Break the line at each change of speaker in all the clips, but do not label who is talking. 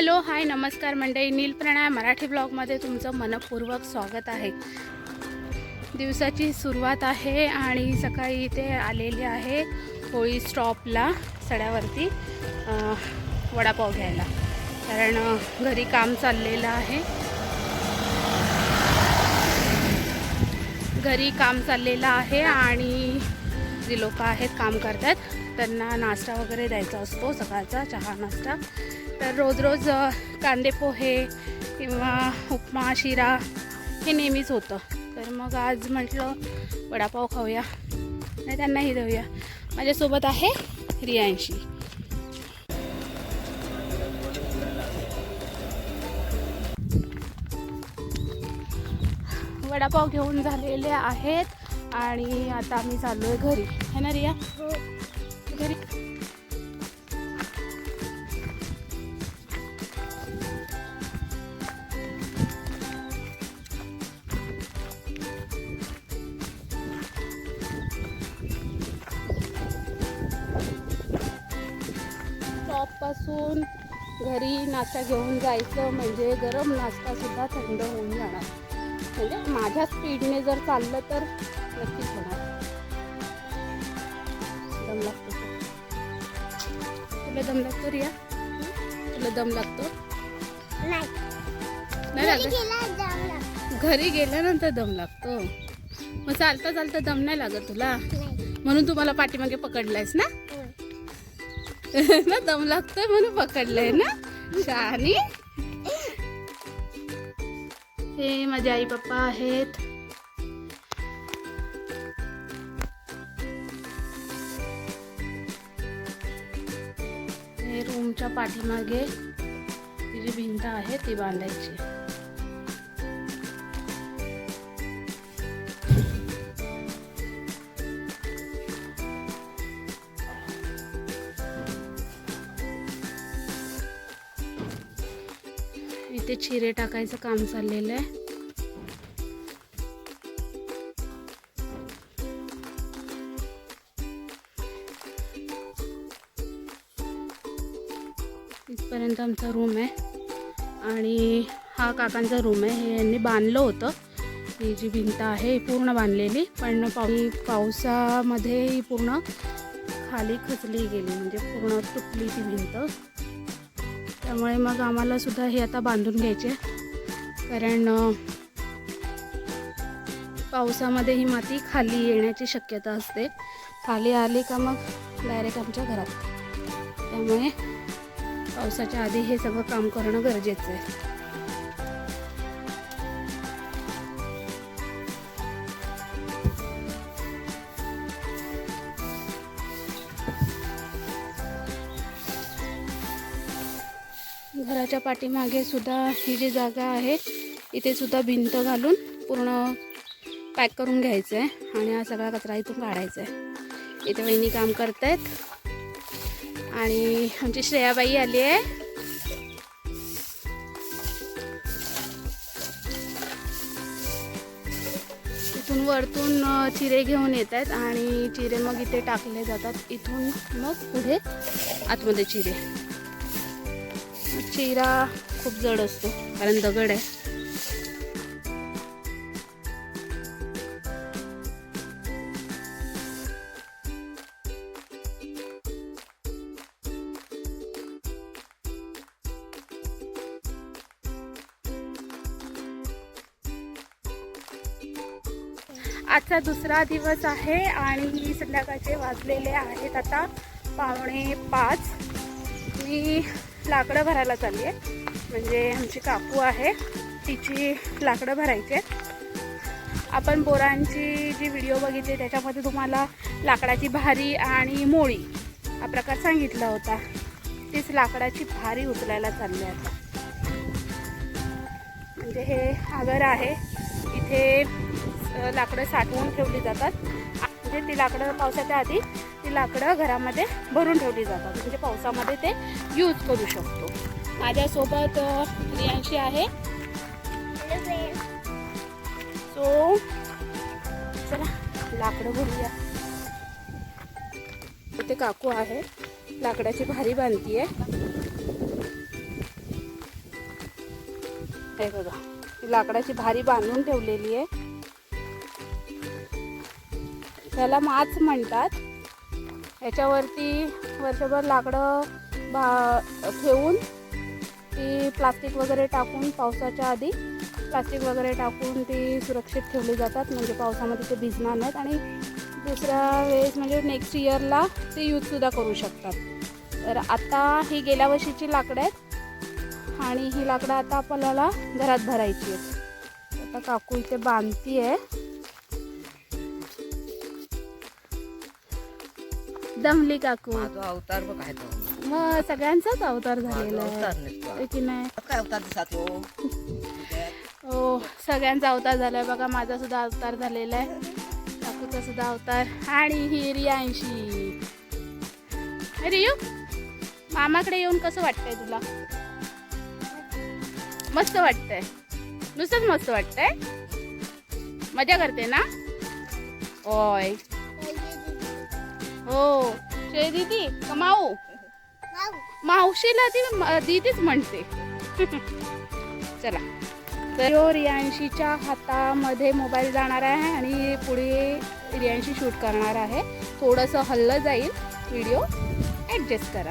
Hello hi नमस्कार मंडळी. नील प्रणय मराठी ब्लॉगमध्ये तुमचं मनपूर्वक स्वागत आहे. दिवसाची सुरुवात आहे आणि सकाळी इथे आलेली आहे होळी स्टॉपला सड्यावरती वडापाव घ्यायला. कारण घरी काम चाललेलं आहे. घरी काम चाललेलं आहे आणि जी लोक आहेत काम करतात त्यांना नाश्ता वगैरे द्यायचा असतो सकाळचा चहा नाश्ता. तर रोज रोज कांदे पोहे किंवा उपमा शिरा हे नेहमीच होतं. तर मग आज म्हटलं वडापाव खाऊया. नाही त्यांनाही देऊया. माझ्यासोबत आहे रियांशी. वडापाव घेऊन झालेले आहेत आणि आता आम्ही चाललो आहे घरी. है ना रिया? हो. शॉपपासून घरी नाश्ता घेऊन जायचं म्हणजे गरम नाश्तासुद्धा थंड होऊन जाणार. म्हणजे माझ्या स्पीडने जर चाललं तर नक्कीच होणार. दम लागतो तुला दम लागतो रिया? तुला दम लागतो?
नाही.
लागत. घरी गेल्यानंतर दम लागतो. मग चालता चालता दम नाही लागत तुला? म्हणून तुम्हाला पाठीमागे पकडलायस ना. ना दम लागतोय म्हणून पकडलंय ना? शहाणी हे माझे आई पप्पा आहेत. हे रूमच्या पाठीमागे जी भिंत आहे ती बांधायची. शिरे चिरे टाकायचं काम चाललेलं आहे. इथपर्यंत आमचा रूम आहे. आणि हा काकांचा रूम आहे. हे यांनी बांधलं होतं. ही जी भिंत आहे पूर्ण बांधलेली. पण पाऊ पावसामध्ये ही पूर्ण खाली खचली गेली. म्हणजे पूर्ण तुटली ती भिंत. त्यामुळे मग आम्हाला सुद्धा हे आता बांधून घ्यायचे कारण पावसामध्ये ही माती खाली येण्याची शक्यता असते. खाली आली का मग डायरेक्ट आमच्या घरात. त्यामुळे पावसाच्या आधी हे सगळं काम करणं गरजेचं आहे. घराच्या पाठीमागे सुद्धा ही जी जागा आहे इथे सुद्धा भिंत घालून पूर्ण पॅक करून घ्यायचं आहे आणि हा सगळा कचरा इथून काढायचा आहे इथे वहिनी काम करत आहेत आणि आमची श्रेयाबाई आली आहे. इथून वरतून चिरे घेऊन येत आहेत आणि चिरे मग इथे टाकले जातात. इथून मग पुढे आतमध्ये चिरे. चिरा खूप जड असतो कारण दगड आहे. आजचा दुसरा दिवस आहे आणि संध्याकाळचे वाजलेले आहेत आता पावणे पाच. मी लाकडं भरायला चालली आहे म्हणजे आमची काकू आहे तिची लाकडं भरायची आहेत. आपण बोरांची जी व्हिडिओ बघितली त्याच्यामध्ये तुम्हाला लाकडाची भारी आणि मोळी हा प्रकार सांगितला होता. तीच लाकडाची भारी उचलायला चालली आहे आता म्हणजे हे आगर आहे. इथे लाकडं साठवून ठेवली जातात. म्हणजे ती लाकडं पावसाच्या आधी ती लाकडं घरामध्ये भरून ठेवली जातात. म्हणजे पावसामध्ये ते यूज करू शकतो. माझ्यासोबत अ, रियांशी आहे. सो चला लाकडं भरूया. इथे काकू आहे. लाकडाची भारी बांधती आहे हे बघा लाकडाची भारी बांधून ठेवलेली आहे त्याला माच म्हणतात. याच्यावरती वर्षभर लाकडं भा ठेवून ती प्लास्टिक वगैरे टाकून पावसाच्या आधी प्लास्टिक वगैरे टाकून ती सुरक्षित ठेवली जातात. म्हणजे पावसामध्ये ते भिजणार नाहीत आणि दुसऱ्या वेळेस म्हणजे नेक्स्ट इयरला ते यूजसुद्धा करू शकतात. तर आता ही गेल्या वर्षीची लाकडं आहेत आणि ही लाकडं आता आपल्याला घरात भरायची आहेत. आता काकू इथे बांधती आहे दमली काकू.
माझा अवतार बघ आहे तो.
मग सगळ्यांचाच अवतार झालेला
अवतार
आहे
निघतो
की नाही?
काय अवतार दिसत हो?
हो सगळ्यांचा अवतार झालाय बघा. माझा सुद्धा अवतार झालेला आहे. काकूचा सुद्धा अवतार. आणि ही रियांशी. रियू मामाकडे येऊन कसं वाटतंय तुला? मस्त वाटतंय. नुसतंच मस्त वाटतंय? मजा करते ना? होय. हो. शे दीदी का माऊ? मावशीला ती दीदीच म्हणते. चला. तर रियांशीच्या हातामध्ये मोबाईल जाणार आहे आणि पुढे रियांशी शूट करणार आहे. थोडंसं हल्लं जाईल. व्हिडिओ ॲडजस्ट करा.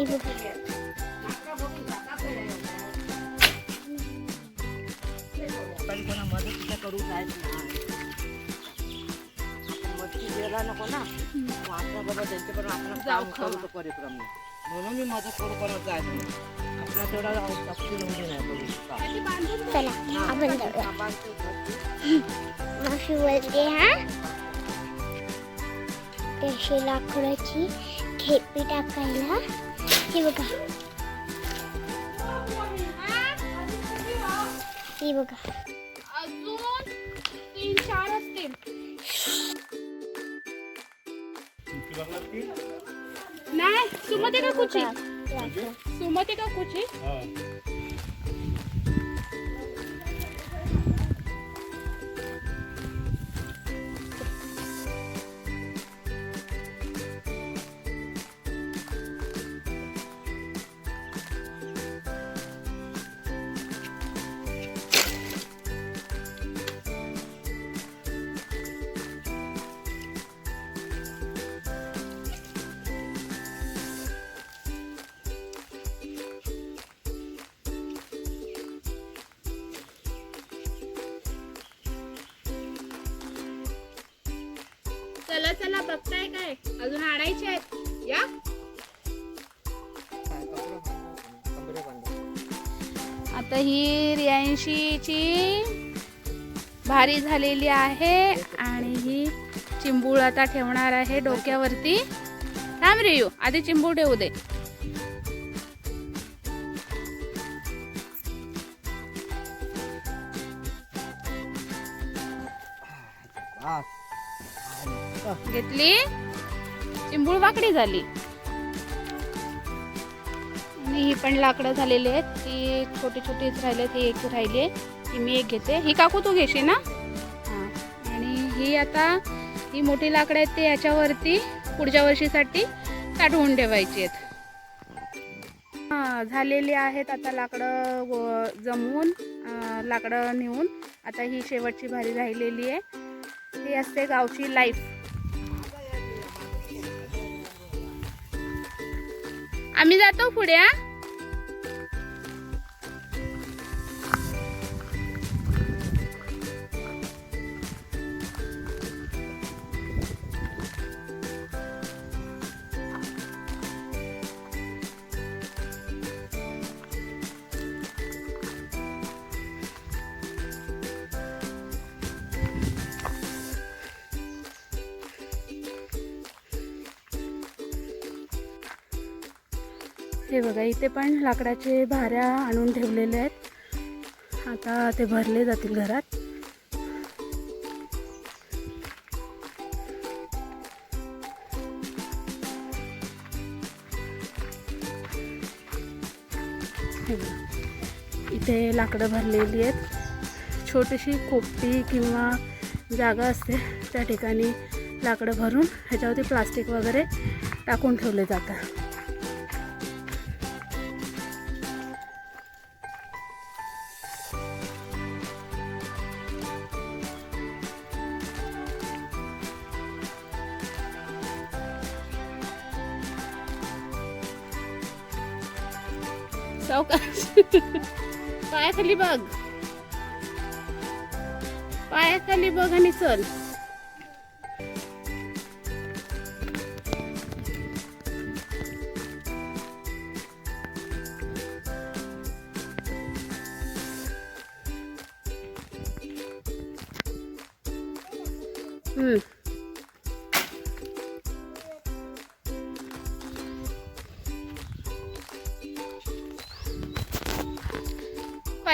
हे बघा
पण कोणा मदत तिला करू जायचं नाही आपण मदती द्यायला नको ना मग आपलं बाबा त्यांच्याकडून आपण
जाऊ
काम
खावा.
करू तो कार्यक्रम म्हणून मी मदत करू कोणाला जायचं नाही आपला तेवढा शक्ती एवढी नाही करू
चला आपण जाऊया मावशी बोलते हा त्याशी लाकडाची खेपी टाकायला ही बघा. ही बघा.
अजून तीन चार असतील. नाही सुमते का कुची सुमते का कुची चला चला बघताय काय? अजून आणायचे आहेत. या. आता ही रियांशीची भारी झालेली आहे आणि ही चिंबूळ आता ठेवणार आहे डोक्यावरती. थांब रे आधी चिंबूळ ठेवू दे. आपली चिंबूळ वाकडी झाली. आणि ही पण लाकडं झालेली आहेत. ती छोटी छोटीच राहिले ती एक राहिली ती मी एक घेते. ही काकू तू घेशील ना? हां. आणि ही आता ही मोठी लाकडं आहेत ती याच्यावरती पुढच्या वर्षीसाठी साठवून ठेवायची आहेत. हां झालेली आहेत आता लाकडं जमवून लाकडं नेऊन. आता ही शेवटची भारी राहिलेली आहे. ही असते गावची लाईफ. आम्ही जातो पुढे हा? हे बघा इथे पण लाकडाचे भाऱ्या आणून ठेवलेले आहेत. आता ते भरले जातील घरात. इथे लाकडं भरलेली आहेत. छोटीशी खोपटी किंवा जागा असते त्या ठिकाणी लाकडं भरून ह्याच्यावरती प्लास्टिक वगैरे टाकून ठेवले जातात. सावकाश पायाखाली बघ. पायाखाली बघ आणि चल. हम्म.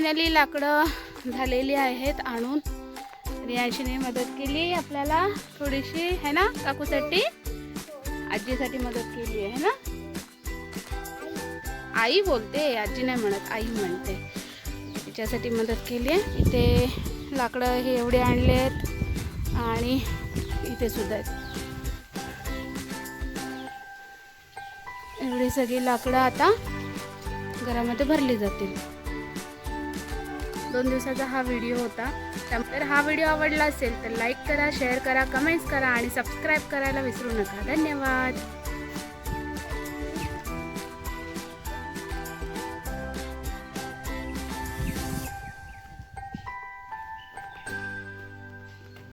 फायनली लाकडं झालेली आहेत आणून. रियांशीने मदत केली. आपल्याला थोडीशी है ना काकूसाठी? आजीसाठी मदत केली आहे ना? आई बोलते आजी नाही म्हणत आई म्हणते. तिच्यासाठी मदत केली आहे. इथे लाकडं हे एवढे आणले आहेत. आणि इथे सुद्धा आहेत. एवढी सगळी लाकडं आता घरामध्ये भरली जातील. दोन दिवसाचा हा व्हिडिओ होता. तर हा व्हिडिओ आवडला असेल तर लाईक करा शेअर करा कमेंट्स करा आणि सबस्क्राईब करायला विसरू नका. धन्यवाद.